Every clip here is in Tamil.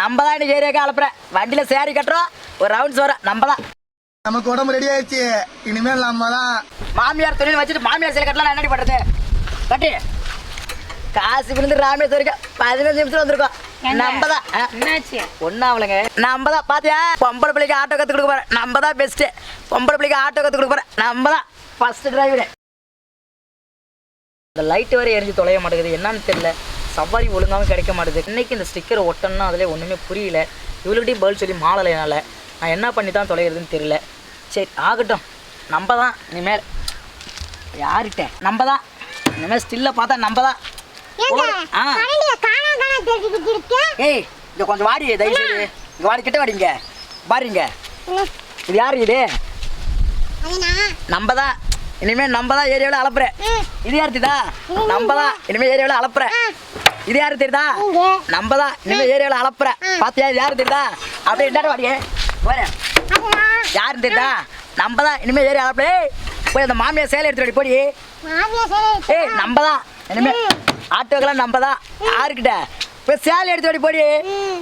நம்ம தான் இன்னைக்கு ஏரியாவுக்கு அனுப்புறேன் வண்டியில சேரி கட்டுறோம். ஒரு ரவுண்ட்ஸ் வர நம்ம தான் நமக்கு உடம்பு ரெடி ஆயிடுச்சு. இனிமேல் நம்ம தான் மாமியார் தொழில் வச்சுட்டு மாமியார் சேலை கட்டலாம். நான் என்னடி பண்றது? கட்டி. காசு விழுந்து ராமேஸ்வரிக்கு பதினஞ்சு நிமிஷம் வந்திருக்கோம்? நம்ம தான். என்னாச்சு? ஒன்றும் அவளுங்க நம்ம தான் பாத்தியா? பொம்பளை பிள்ளைக்கு ஆட்டோ கற்றுக் கொடுக்க போறேன். நம்ம தான் பெஸ்ட்டு பொம்பளை பிள்ளைக்கு ஆட்டோ கற்றுக் கொடுக்க போறேன். நம்ம தான் ஃபர்ஸ்ட் டிரைவரு இந்த லைட்டு வரை எரிஞ்சு தொலைய மாட்டேங்குது. என்னன்னு தெரியல. சவாரி ஒழுங்காகவும் கிடைக்க மாட்டேங்குது இன்னைக்கு இந்த ஸ்டிக்கரை ஒட்டணும்னா அதில் ஒன்றுமே புரியல. இவளுக்கிட்டையும் பதில் சொல்லி மாறலை என்னால். நான் என்ன பண்ணி தான் தொலைகிறதுன்னு தெரியல. சரி ஆகட்டும். நம்ம தான் இனிமேல் யார்கிட்ட? நம்ம தான் இனிமேல் ஸ்டில்ல பார்த்தா நம்ம தான் ஏய் இங்க கொஞ்சம் வாடி தயவு செய்து. இங்க வாடி கிட்ட வாடிங்க. பாருங்க. இது யாரு இது? நம்ம தான் இனிமே நம்ம தான் ஏரியாவில் அளப்புறேன் இது யார் தெரியுதா நம்ம தான் இனிமே ஏரியாவில் அளப்புறேன் இது யாரு தெரியுதா? நம்ம தான் இனிமே ஏரியாவில் அளப்புறேன் பாத்தியா? இது யாரு தெரியுதா? அப்படியே இந்தாண்ட வாடியே. யாரு தெரியுதா? நம்ம தான் இனிமே ஏரியா அளப்புறேன் ஏய், போய் அந்த மாமியார் சேலை எடுத்து வாடி போடி. ஏய் நம்ம தான் இனிமே ஆட்டோக்கெல்லாம் நம்ம தான் யாருக்கிட்ட? போய் சேலை எடுத்து வாடி போடி.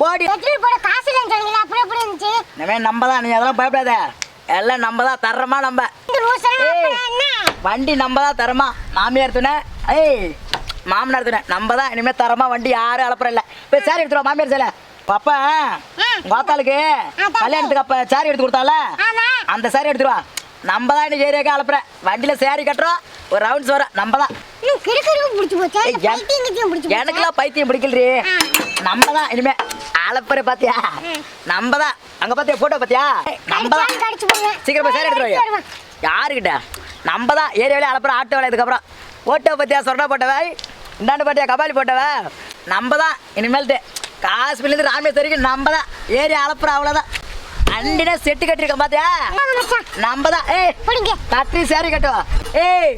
போடி. இனிமே நம்ம தான் நீ அதெல்லாம் பயப்படாத. எல்லாம் நம்ம. தான் தர்றமா நம்ம வண்டி நம்ம தான் தரமா. மாமியார் துணை. ஏய் மாமனார் துணை நம்ம தான் இனிமேல் தரமா வண்டி யாரும் அளப்புற இல்லை போய் சாரி எடுத்துருவா மாமியார் சேலை. பாப்பா உங்க ஆத்தாளுக்கு கல்யாணத்துக்கு அப்ப சாரி எடுத்து கொடுத்தால. அந்த சாரி எடுத்துருவா நம்ம தான் இன்னைக்கு ஏரியாவுக்கு அனுப்புறேன் வண்டியில சாரி கட்டுறோம் ஒரு ரவுண்ட்ஸ் வர நம்ம தான் ஏய், என்- எனக்கெல்லாம் பைத்தியம் பிடிக்கலரி நம்ம தான் இனிமே அலப்பற பாத்தியா? நம்ம தான் அங்க பாத்தியா போட்டோ பாத்தியா? நம்ம தான் சீக்கிரம் போய் சேரி எடுத்துட்டு வாங்க. யாருக்கிட்ட? நம்ம தான் ஏரியாவிலே அலப்புற ஆட்டோ வேலை இதுக்கப்புறம் போட்டோ பத்தியா சொர்ணா போட்டவ? இந்தாண்டு பாட்டியா கபாலி போட்டவ? நம்ம தான் இனிமேல்ட்டு காஷ்மீர்லேருந்து ராமேஸ்வரிக்கு நம்ம தான் ஏரியா அலப்புற அவ்வளோதான் அண்டினா செட்டு கட்டிருக்கோம் பாத்தியா? நம்ம தான் ஏய் கட்டி சேரி கட்டுவோம் ஏய்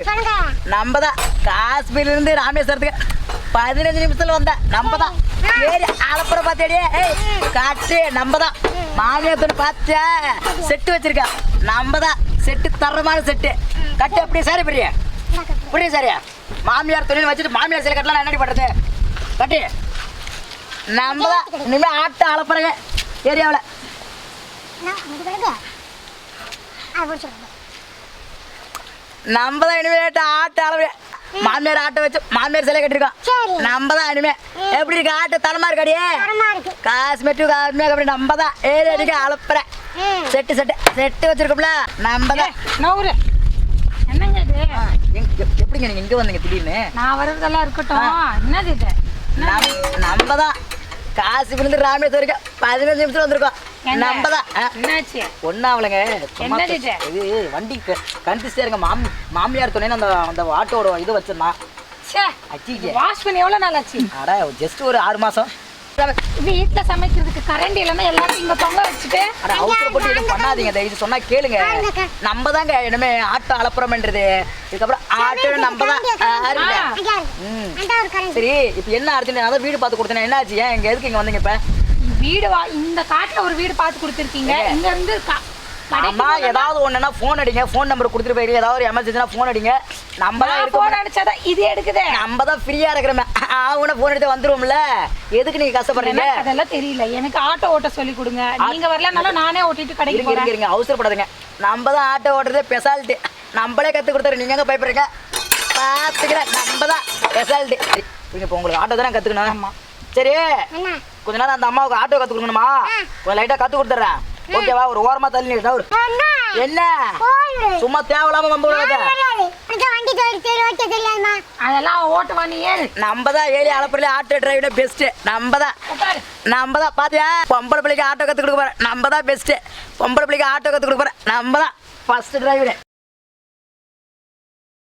நம்ம தான் காஷ்மீர்ல இருந்து ராமேஸ்வரத்துக்கு பதினஞ்சு நிமிஷத்துல வந்த நம்ம தான் ஏறி அலப்புற பாத்தியாடி? ஏய் காட்டு நம்ம தான் மாமியாத்தோட பாத்தியா? செட்டு வச்சிருக்க நம்ம தான் செட்டு தரமான செட்டு. கட்டு அப்படியே சாரி பெரிய புரியுது சரியா மாமியார் தொழில் வச்சுட்டு மாமியார் சிலை கட்டலாம் நான் என்னடி பண்றது? கட்டு. நம்ம தான். இனிமே ஆட்டை அலப்புறங்க ஏரியாவில். நம்ம தான் இனிமேல் ஆட்டை அளவு மாமியார் ஆட்டை வச்சு மாமியார் சிலை சரி. கட்டிருக்கோம் நம்ம தான் இனிமே. எப்படி இருக்கு? ஆட்டு தலமா இருக்காடியே காஸ்மெட்டு காஸ்மெட் அப்படி நம்ம தான். ஏறி அடிக்க அலப்புறேன் செட்டு செட்டு. செட்டு வச்சிருக்கோம்ல. நம்ம தான். நவுரு என்னங்க இது எங்க- எப்- எப்படிங்க நீங்க இங்க வந்தீங்க திடீர்னு? நான் வர்றதெல்லாம் இருக்கட்டும். என்னது இது? நம்- நம்ம தான் காசு விழுந்து ராமேஸ்வரிக்கு பதினஞ்சு நிமிஷம் வந்திருக்கோம்? நம்ம தான் என்னாச்சு? ஒன்றும் இது? வண்டி கண்டிச்சு இருங்க மாமி மாமியார் துணைன்னு அந்த அந்த ஆட்டோட இது வச்சிருந்தான். வாஷ் பண்ணி எவ்வளோ நாள் ஆச்சு அட ஜஸ்ட் ஒரு ஆறு மாசம். வீட்ல சமைக்கிறதுக்கு கரண்ட் இல்லைன்னா எல்லாத்தையும் இங்க பொங்க வச்சுட்டு அவசர போட்டு எதுவும் பண்ணாதீங்க தயவு சொன்னா கேளுங்க. நம்ம தாங்க இனிமே ஆட்டோ அலப்புறம்ன்றது இதுக்கப்புறம் ஆட்டோ நம்ம தான். சரி இப்போ என்ன அர்ஜென்ட் நான் வீடு பார்த்து கொடுத்தேன். என்ன ஆச்சு ஏன் இங்க எதுக்கு இங்க வந்தீங்க இப்ப? வீடு இந்த காட்டுல ஒரு வீடு பார்த்து கொடுத்துருக்கீங்க. இங்க இருந்து அம்மா ஏதாவது ஒண்ணுன்னா ஃபோன் அடிங்க. ஃபோன் நம்பர் கொடுத்துட்டு போயிருங்க ஏதாவது ஒரு எமர்ஜென்சினா ஃபோன் அடிங்க. நம்ம தான் போன் அடிச்சாதான் இது எடுக்குதே. நம்ம தான் ஃப்ரீயா இருக்கிறோமே. ஆவுன ஃபோன் எடுத்து வந்துருவோம்ல. எதுக்கு நீங்க கஷ்டப்படுறீங்க? அதெல்லாம் தெரியல. எனக்கு ஆட்டோ ஓட்ட சொல்லி கொடுங்க. நீங்க வரலனாலும் நானே ஓட்டிட்டு கடைக்கு போறேன். இருங்க. அவசரப்படாதுங்க. நம்ம தான் ஆட்டோ ஓட்டுறதே பெசாலிட்டி நம்மளே கத்து கொடுத்துரு நீங்க எங்க பயப்படுறீங்க? பாத்துக்கிறேன். நம்ம தான் பெசாலிட்டி நீங்க இப்போ உங்களுக்கு ஆட்டோ தானே கத்துக்கணும். சரி. கொஞ்ச நேரம் அந்த அம்மாவுக்கு ஆட்டோ கத்து கொடுக்கணுமா? கொஞ்சம் லைட்டா கத்து கொடுத்துறேன் ஓகேவா ஒரு ஓரமா தள்ளி நிறுத்து. ஒரு என்ன? சும்மா தேவையில்லாம வம்பு. அதெல்லாம் ஓட்டுவா நீ ஏறு. நம்ம தான் அளப்படியில ஆட்டோ டிரைவரே பெஸ்ட் நம்ம தான் நம்ம தான் பாத்தியா? பொம்பளை பிள்ளைக்கு ஆட்டோ கத்து கொடுக்க போறேன். நம்ம தான் பெஸ்ட் பொம்பளை பிள்ளைக்கு ஆட்டோ கத்து கொடுக்க போறேன். நம்ம தான் ஃபர்ஸ்ட் டிரைவரு